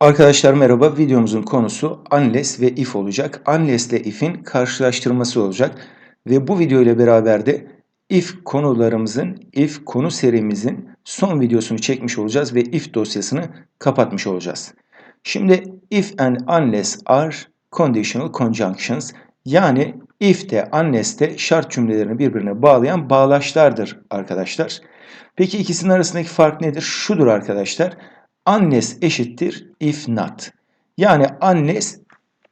Arkadaşlar merhaba. Videomuzun konusu unless ve if olacak. Unless ile if'in karşılaştırması olacak. Ve bu video ile beraber de if konularımızın, if konu serimizin son videosunu çekmiş olacağız ve if dosyasını kapatmış olacağız. Şimdi if and unless are conditional conjunctions. Yani if de unless de şart cümlelerini birbirine bağlayan bağlaçlardır arkadaşlar. Peki ikisinin arasındaki fark nedir? Şudur arkadaşlar. Unless eşittir if not. Yani unless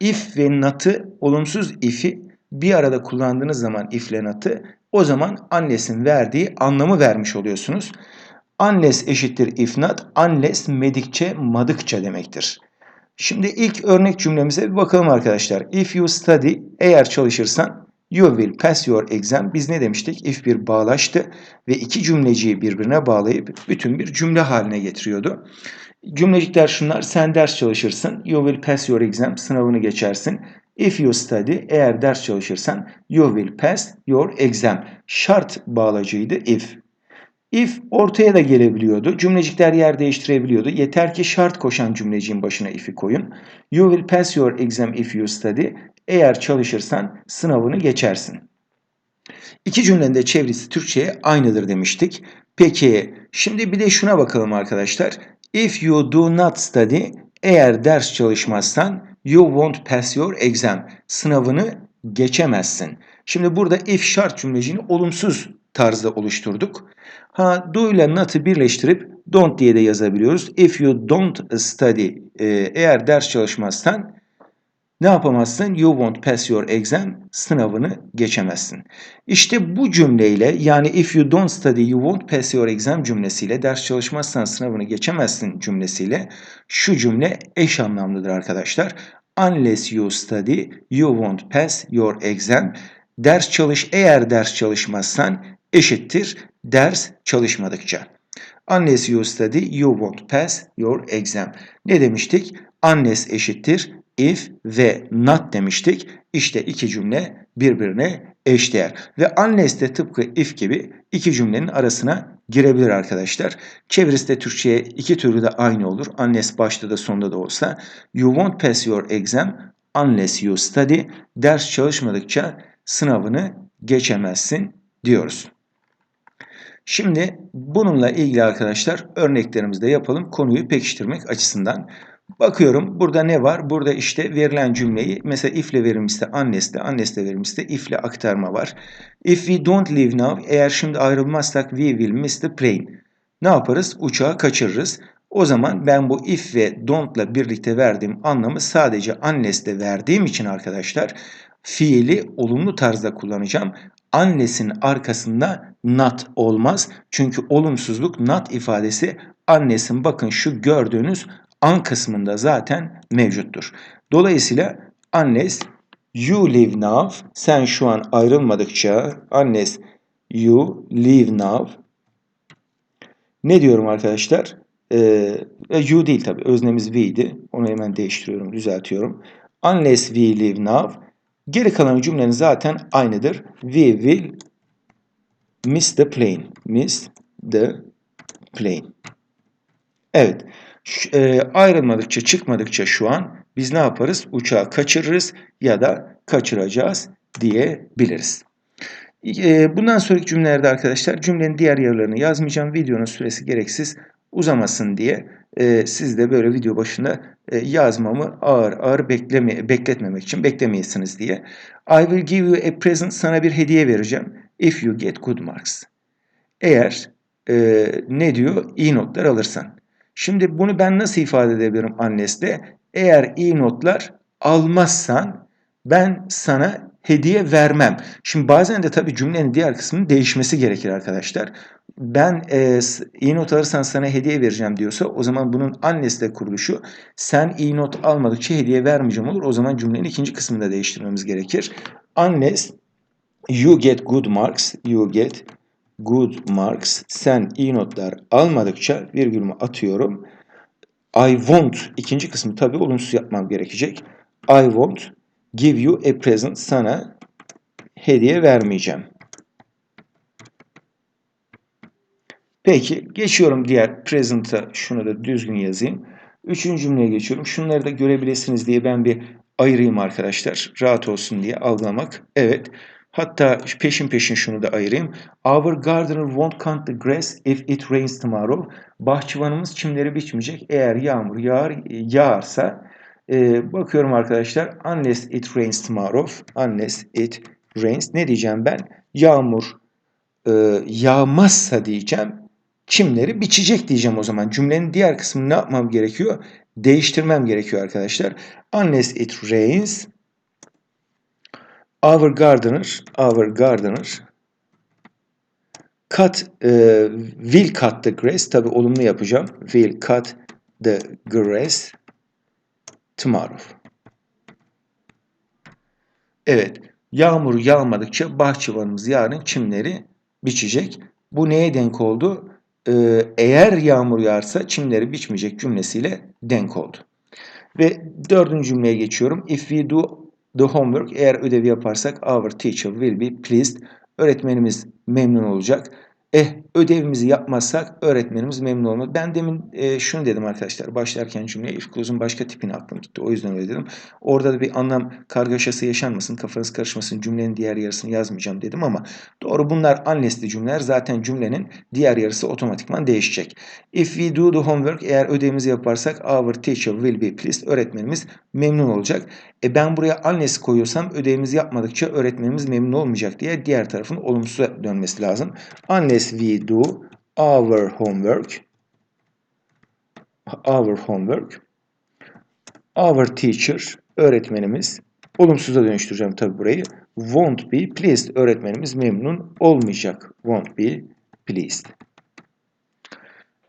if ve not'ı olumsuz if'i bir arada kullandığınız zaman if ile not'ı o zaman unless'in verdiği anlamı vermiş oluyorsunuz. Unless eşittir if not, unless medikçe madıkça demektir. Şimdi ilk örnek cümlemize bir bakalım arkadaşlar. If you study, eğer çalışırsan you will pass your exam. Biz ne demiştik? If bir bağlaçtı ve iki cümleciyi birbirine bağlayıp bütün bir cümle haline getiriyordu. Cümlecikler şunlar. Sen ders çalışırsın. You will pass your exam. Sınavını geçersin. If you study, eğer ders çalışırsan you will pass your exam. Şart bağlacıydı if. If ortaya da gelebiliyordu. Cümlecikler yer değiştirebiliyordu. Yeter ki şart koşan cümleciğin başına if'i koyun. You will pass your exam if you study. Eğer çalışırsan sınavını geçersin. İki cümlenin de çevresi Türkçe'ye aynıdır demiştik. Peki şimdi bir de şuna bakalım arkadaşlar. If you do not study, eğer ders çalışmazsan you won't pass your exam. Sınavını geçemezsin. Şimdi burada if şart cümleciğini olumsuz tarzda oluşturduk. Ha do ile not'ı birleştirip don't diye de yazabiliyoruz. If you don't study, e, eğer ders çalışmazsan ne yapamazsın? You won't pass your exam. Sınavını geçemezsin. İşte bu cümleyle yani if you don't study you won't pass your exam cümlesiyle ders çalışmazsan sınavını geçemezsin cümlesiyle şu cümle eş anlamlıdır arkadaşlar. Unless you study you won't pass your exam. Ders çalış eğer ders çalışmazsan eşittir ders çalışmadıkça. Unless you study you won't pass your exam. Ne demiştik? Unless eşittir if ve not demiştik. İşte iki cümle birbirine eşdeğer. Ve unless de tıpkı if gibi iki cümlenin arasına girebilir arkadaşlar. Çevirisi de Türkçe'ye iki türlü de aynı olur. Unless başta da sonda da olsa. You won't pass your exam unless you study. Ders çalışmadıkça sınavını geçemezsin diyoruz. Şimdi bununla ilgili arkadaşlar örneklerimizi de yapalım konuyu pekiştirmek açısından. Bakıyorum burada ne var? Burada işte verilen cümleyi mesela if ile verilmişse unless ile verilmişse if ile aktarma var. If we don't leave now, eğer şimdi ayrılmazsak we will miss the plane. Ne yaparız? Uçağı kaçırırız. O zaman ben bu if ve don't ile birlikte verdiğim anlamı sadece ile verdiğim için arkadaşlar fiili olumlu tarzda kullanacağım. Unless'in arkasında not olmaz. Çünkü olumsuzluk not ifadesi unless'in bakın şu gördüğünüz an kısmında zaten mevcuttur. Dolayısıyla unless you live now sen şu an ayrılmadıkça unless you live now ne diyorum arkadaşlar? Ee, you değil tabi öznemiz we'di. Onu hemen değiştiriyorum, düzeltiyorum. Unless we live now geri kalan cümlenin zaten aynıdır. We will miss the plane. Miss the plane. Evet e, ayrılmadıkça çıkmadıkça şu an biz ne yaparız? Uçağı kaçırırız ya da kaçıracağız diyebiliriz. E, bundan sonraki cümlelerde arkadaşlar cümlenin diğer yerlerini yazmayacağım. Videonun süresi gereksiz uzamasın diye e, siz de böyle video başında e, yazmamı ağır ağır bekleme, bekletmemek için beklemeyesiniz diye. I will give you a present sana bir hediye vereceğim. If you get good marks. Eğer e, ne diyor? İyi notlar alırsan. Şimdi bunu ben nasıl ifade edebilirim Annes'te? Eğer iyi notlar almazsan ben sana hediye vermem. Şimdi bazen de tabii cümlenin diğer kısmının değişmesi gerekir arkadaşlar. Ben e, iyi not alırsan sana hediye vereceğim diyorsa o zaman bunun annesle kuruluşu sen iyi not almadıkça hediye vermeyeceğim olur. O zaman cümlenin ikinci kısmını da değiştirmemiz gerekir. Unless you get good marks, you get good marks. Sen iyi notlar almadıkça virgülümü atıyorum. I won't ikinci kısmı tabii olumsuz yapmam gerekecek. I won't give you a present. Sana hediye vermeyeceğim. Peki geçiyorum diğer present'a şunu da düzgün yazayım. Üçüncü cümleye geçiyorum. Şunları da görebilirsiniz diye ben bir ayırayım arkadaşlar. Rahat olsun diye algılamak. Evet. Hatta peşin peşin şunu da ayırayım. Our gardener won't cut the grass if it rains tomorrow. Bahçıvanımız çimleri biçmeyecek eğer yağmur yağar yağarsa. Ee, bakıyorum arkadaşlar. Unless it rains tomorrow. Unless it rains. Ne diyeceğim ben? Yağmur e, yağmazsa diyeceğim. Çimleri biçecek diyeceğim o zaman. Cümlenin diğer kısmını ne yapmam gerekiyor? Değiştirmem gerekiyor arkadaşlar. Unless it rains Our gardener, our gardener cut, e, will cut the grass. Tabi olumlu yapacağım. Will cut the grass tomorrow. Evet, yağmur yağmadıkça bahçıvanımız yarın çimleri biçecek. Bu neye denk oldu? Ee, eğer yağmur yağarsa çimleri biçmeyecek cümlesiyle denk oldu. Ve dördüncü cümleye geçiyorum. If we do the homework, eğer ödevi yaparsak our teacher will be pleased. Öğretmenimiz memnun olacak. Eh ödevimizi yapmazsak öğretmenimiz memnun olmaz. Ben demin e, şunu dedim arkadaşlar. Başlarken cümleye if clause'un başka tipini aklım gitti. O yüzden öyle dedim. Orada da bir anlam kargaşası yaşanmasın, kafanız karışmasın, cümlenin diğer yarısını yazmayacağım dedim ama doğru bunlar unless'li cümleler. Zaten cümlenin diğer yarısı otomatikman değişecek. If we do the homework, eğer ödevimizi yaparsak our teacher will be pleased. Öğretmenimiz memnun olacak. E ben buraya unless koyuyorsam ödevimizi yapmadıkça öğretmenimiz memnun olmayacak diye diğer tarafın olumsuza dönmesi lazım. Unless we do our homework. Our homework. Our teacher öğretmenimiz. Olumsuza dönüştüreceğim tabi burayı. Won't be pleased öğretmenimiz memnun olmayacak. Won't be pleased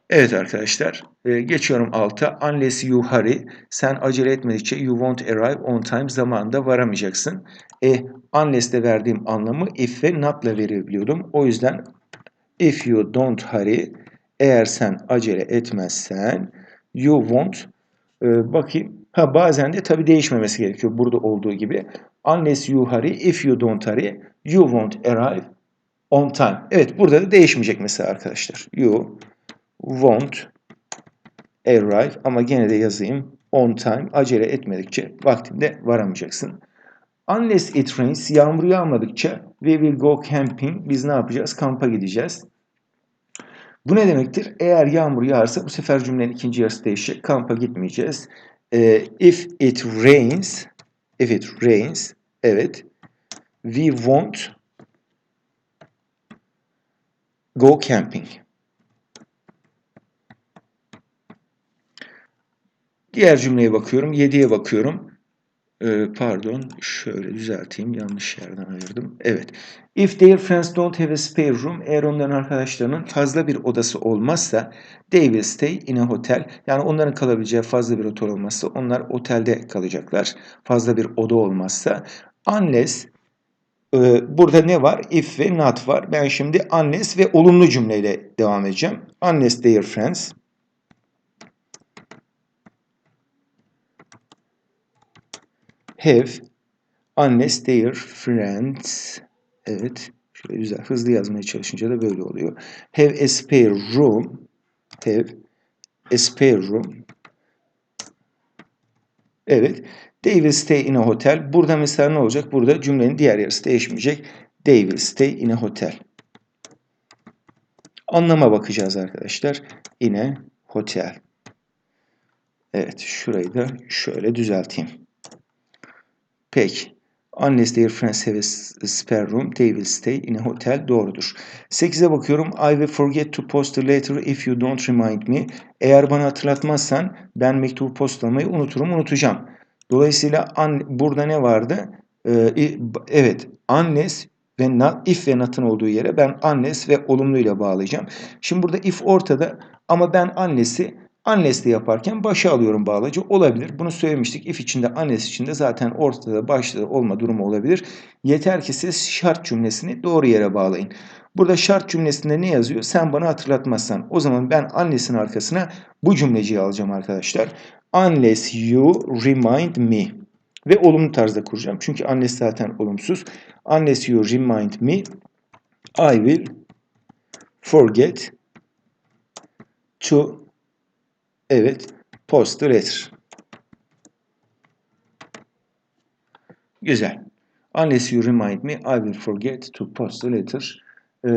Evet arkadaşlar e, geçiyorum alta unless you hurry sen acele etmedikçe you won't arrive on time zamanında varamayacaksın e, unless de verdiğim anlamı if ve not'la verebiliyordum o yüzden If you don't hurry, eğer sen acele etmezsen, you won't, e, bakayım, ha bazen de tabi değişmemesi gerekiyor burada olduğu gibi. Unless you hurry, if you don't hurry, you won't arrive on time. Evet burada da değişmeyecek mesela arkadaşlar. You won't arrive ama gene de yazayım on time acele etmedikçe vaktinde varamayacaksın. Unless it rains, yağmur yağmadıkça we will go camping. Biz ne yapacağız? Kampa gideceğiz. Bu ne demektir? Eğer yağmur yağarsa bu sefer cümlenin ikinci yarısı değişecek. Kampa gitmeyeceğiz. Ee, if it rains, if it rains, evet, we won't go camping. Diğer cümleye bakıyorum. 7'ye bakıyorum. Ee, pardon şöyle düzelteyim yanlış yerden ayırdım. Evet. If their friends don't have a spare room eğer onların arkadaşlarının fazla bir odası olmazsa they will stay in a hotel. Yani onların kalabileceği fazla bir otel olmazsa onlar otelde kalacaklar. Fazla bir oda olmazsa unless e, burada ne var? If ve not var. Ben şimdi unless ve olumlu cümleyle devam edeceğim. Unless their friends have unless their friends evet şöyle güzel hızlı yazmaya çalışınca da böyle oluyor. Have a spare room have a spare room evet they will stay in a hotel burada mesela ne olacak? Burada cümlenin diğer yarısı değişmeyecek. They will stay in a hotel. Anlama bakacağız arkadaşlar. In a hotel. Evet şurayı da şöyle düzelteyim. Peki. Unless their friends have a spare room, they will stay in a hotel. Doğrudur. 8'e bakıyorum. I will forget to post the letter if you don't remind me. Eğer bana hatırlatmazsan ben mektubu postalamayı unuturum, unutacağım. Dolayısıyla un, burada ne vardı? Ee, evet, unless ve not, if ve not'ın olduğu yere ben unless ve olumlu ile bağlayacağım. Şimdi burada if ortada ama ben unless'i Unless'li yaparken başa alıyorum bağlacı. Olabilir. Bunu söylemiştik. If içinde unless içinde zaten ortada başta olma durumu olabilir. Yeter ki siz şart cümlesini doğru yere bağlayın. Burada şart cümlesinde ne yazıyor? Sen bana hatırlatmazsan. O zaman ben unless'in arkasına bu cümleciyi alacağım arkadaşlar. Unless you remind me. Ve olumlu tarzda kuracağım. Çünkü unless zaten olumsuz. Unless you remind me I will forget to Evet. post the letter. Güzel. Unless you remind me, I will forget to post letter. Ee,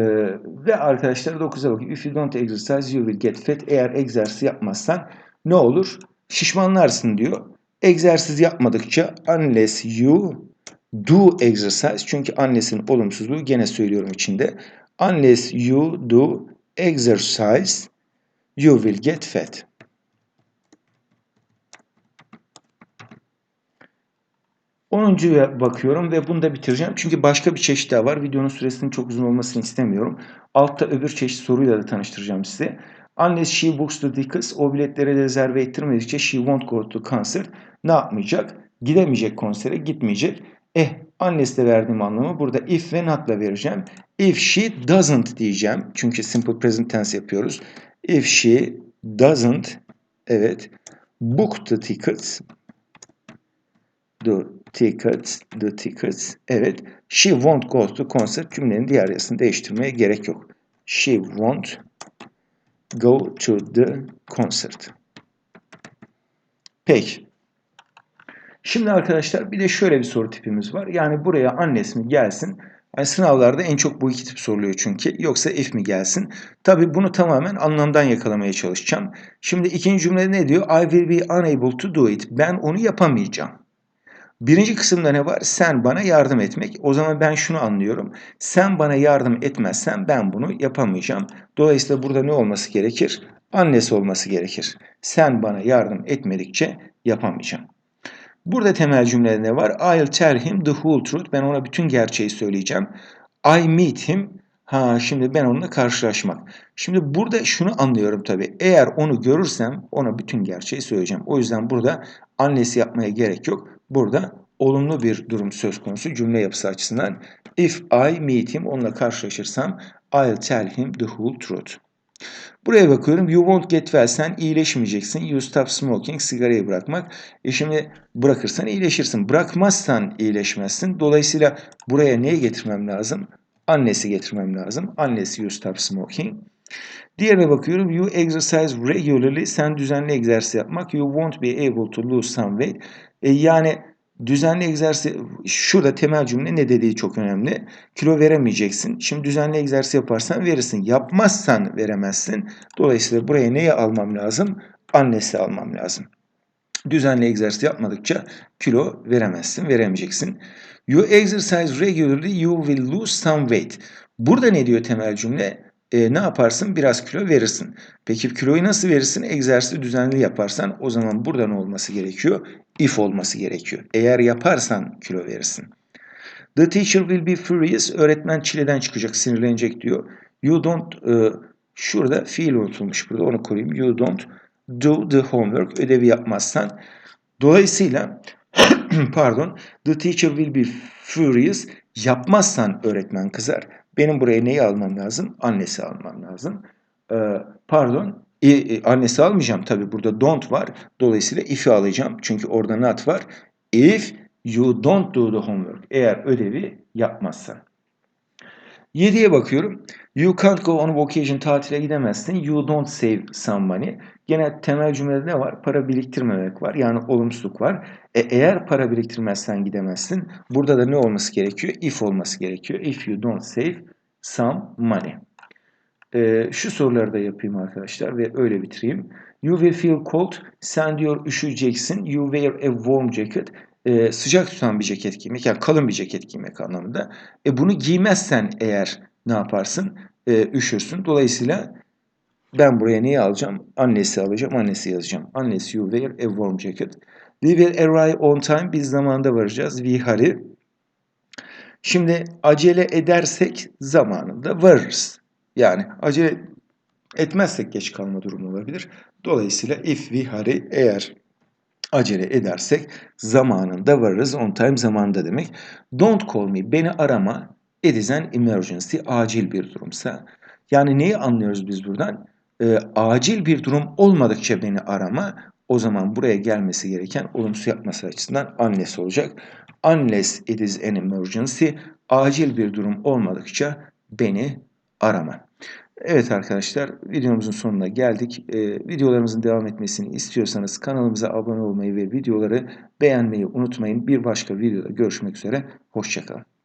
ve arkadaşlar 9'a bakın. If you don't exercise, you will get fat. Eğer egzersiz yapmazsan ne olur? Şişmanlarsın diyor. Egzersiz yapmadıkça unless you do exercise çünkü unless'in olumsuzluğu gene söylüyorum içinde. Unless you do exercise you will get fat. Onuncuya bakıyorum ve bunu da bitireceğim. Çünkü başka bir çeşit daha var. Videonun süresinin çok uzun olmasını istemiyorum. Altta öbür çeşit soruyla da tanıştıracağım size. Unless she books the tickets, o biletleri rezerve ettirmedikçe she won't go to concert. Ne yapmayacak? Gidemeyecek konsere, gitmeyecek. Eh, unless de verdiğim anlamı burada if ve not'la vereceğim. If she doesn't diyeceğim. Çünkü simple present tense yapıyoruz. If she doesn't, evet, book the tickets, the tickets, the tickets, evet, she won't go to concert cümlenin diğer yazısını değiştirmeye gerek yok. She won't go to the concert. Peki. Şimdi arkadaşlar bir de şöyle bir soru tipimiz var. Yani buraya annes mi gelsin? Yani sınavlarda en çok bu iki tip soruluyor çünkü. Yoksa if mi gelsin? Tabi bunu tamamen anlamdan yakalamaya çalışacağım. Şimdi ikinci cümlede ne diyor? I will be unable to do it. Ben onu yapamayacağım. Birinci kısımda ne var? Sen bana yardım etmek. O zaman ben şunu anlıyorum. Sen bana yardım etmezsen ben bunu yapamayacağım. Dolayısıyla burada ne olması gerekir? Annesi olması gerekir. Sen bana yardım etmedikçe yapamayacağım. Burada temel cümlede ne var? I'll tell him the whole truth. Ben ona bütün gerçeği söyleyeceğim. I meet him. Ha şimdi ben onunla karşılaşmak. Şimdi burada şunu anlıyorum tabii. Eğer onu görürsem ona bütün gerçeği söyleyeceğim. O yüzden burada annesi yapmaya gerek yok. Burada olumlu bir durum söz konusu cümle yapısı açısından. If I meet him, onunla karşılaşırsam I'll tell him the whole truth. Buraya bakıyorum. You won't get well. Sen iyileşmeyeceksin. You stop smoking. Sigarayı bırakmak. E şimdi bırakırsan iyileşirsin. Bırakmazsan iyileşmezsin. Dolayısıyla buraya neyi getirmem lazım? Annesi getirmem lazım. Annesi you stop smoking. Diğerine bakıyorum. You exercise regularly. Sen düzenli egzersiz yapmak. You won't be able to lose some weight. E yani düzenli egzersiz şurada temel cümle ne dediği çok önemli. Kilo veremeyeceksin. Şimdi düzenli egzersiz yaparsan verirsin. Yapmazsan veremezsin. Dolayısıyla buraya neyi almam lazım? Annesi almam lazım. Düzenli egzersiz yapmadıkça kilo veremezsin, veremeyeceksin. You exercise regularly, you will lose some weight. Burada ne diyor temel cümle? E, ne yaparsın? Biraz kilo verirsin. Peki kiloyu nasıl verirsin? Egzersizi düzenli yaparsan o zaman burada ne olması gerekiyor? If olması gerekiyor. Eğer yaparsan kilo verirsin. The teacher will be furious. Öğretmen çileden çıkacak, sinirlenecek diyor. You don't, e, şurada fiil unutulmuş burada onu koyayım. You don't do the homework. Ödevi yapmazsan. Dolayısıyla pardon, the teacher will be furious. Yapmazsan öğretmen kızar. Benim buraya neyi almam lazım? Annesi almam lazım. Ee, pardon, e, e, annesi almayacağım. Tabi burada don't var. Dolayısıyla if'i alacağım. Çünkü orada not var. If you don't do the homework. Eğer ödevi yapmazsan. 7'ye bakıyorum. You can't go on vacation tatile gidemezsin. You don't save some money. Gene temel cümlede ne var? Para biriktirmemek var. Yani olumsuzluk var. E, eğer para biriktirmezsen gidemezsin. Burada da ne olması gerekiyor? If olması gerekiyor. If you don't save some money. E, şu soruları da yapayım arkadaşlar ve öyle bitireyim. You will feel cold. Sen diyor üşüyeceksin. You wear a warm jacket. E, sıcak tutan bir ceket giymek. Yani kalın bir ceket giymek anlamında. E, bunu giymezsen eğer ne yaparsın? E, üşürsün. Dolayısıyla ben buraya neyi alacağım? Annesi alacağım. Annesi yazacağım. Unless you wear a warm jacket. We will arrive on time. Biz zamanında varacağız. We hurry. Şimdi acele edersek zamanında varırız. Yani acele etmezsek geç kalma durumu olabilir. Dolayısıyla if we hurry eğer acele edersek zamanında varırız. On time zamanında demek. Don't call me. Beni arama. It is an emergency. Acil bir durumsa. Yani neyi anlıyoruz biz buradan? Ee, acil bir durum olmadıkça beni arama. O zaman buraya gelmesi gereken olumsuz yapması açısından unless olacak. Unless it is an emergency. Acil bir durum olmadıkça beni arama. Evet arkadaşlar videomuzun sonuna geldik. Ee, videolarımızın devam etmesini istiyorsanız kanalımıza abone olmayı ve videoları beğenmeyi unutmayın. Bir başka videoda görüşmek üzere. Hoşçakalın.